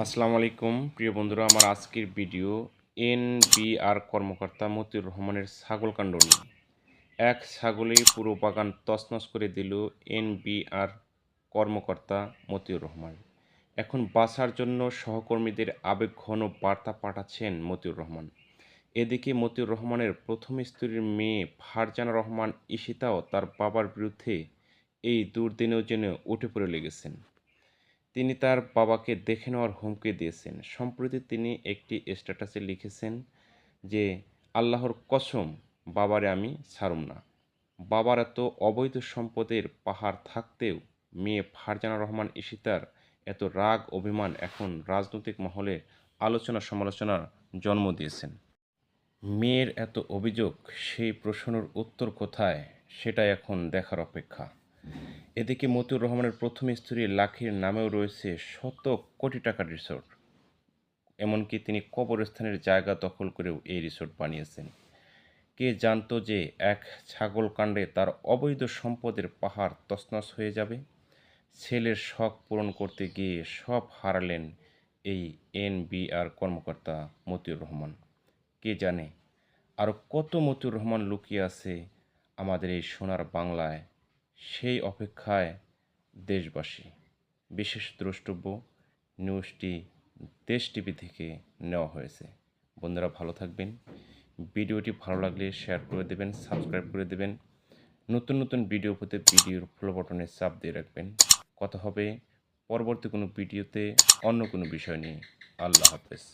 আসসালামু আলাইকুম। প্রিয় বন্ধুরা, আমার আজকের ভিডিও এনবিআর কর্মকর্তা মতিউর রহমানের ছাগল কাণ্ড নিয়ে। এক ছাগলেই পুরো বাগান তছনছ করে দিল এনবিআর কর্মকর্তা মতিউর রহমান। এখন বাঁচার জন্য সহকর্মীদের আবেগঘন বার্তা পাঠাচ্ছেন মতিউর রহমান। এদিকে মতিউর রহমানের প্রথম স্ত্রীর মেয়ে ফারজানা রহমান ইশিতাও তার বাবার বিরুদ্ধে এই দুর্দিনেও যেন উঠে পড়ে লেগেছেন। তিনি তার বাবাকে দেখে নেওয়ার হুমকি দিয়েছেন। সম্প্রতি তিনি একটি স্ট্যাটাসে লিখেছেন যে, আল্লাহর কসম, বাবারে আমি ছাড়ুম না। বাবার এত অবৈধ সম্পদের পাহাড় থাকতেও মেয়ে ফারজানা রহমান ইশিতার এত রাগ, অভিমান এখন রাজনৈতিক মহলে আলোচনা সমালোচনার জন্ম দিয়েছেন। মেয়ের এত অভিযোগ, সেই প্রশ্নের উত্তর কোথায় সেটা এখন দেখার অপেক্ষা। এদিকে মতিউর রহমানের প্রথম স্ত্রী লাখির নামেও রয়েছে শত কোটি টাকার রিসোর্ট। এমনকি তিনি কবরস্থানের জায়গা দখল করেও এই রিসোর্ট বানিয়েছেন। কে জানতো যে এক ছাগল কাণ্ডে তার অবৈধ সম্পদের পাহাড় তছনছ হয়ে যাবে? ছেলের শখ পূরণ করতে গিয়ে সব হারালেন এই এনবিআর কর্মকর্তা মতিউর রহমান। কে জানে? আরও কত মতিউর রহমান লুকিয়ে আছে আমাদের এই সোনার বাংলায়? সেই অপেক্ষায় দেশবাসী, বিশেষ দ্রষ্টব্য নিউজটি দেশ টিভি থেকে নেওয়া হয়েছে। বন্ধুরা, ভালো থাকবেন। ভিডিওটি ভালো লাগলে শেয়ার করে দেবেন সাবস্ক্রাইব করে দেবেন। নতুন নতুন ভিডিও পেতে ভিডিওর ফলো বটনে চাপ দিয়ে রাখবেন। কথা হবে পরবর্তী কোনো ভিডিওতে অন্য কোনো বিষয় নিয়ে। আল্লাহ হাফেজ।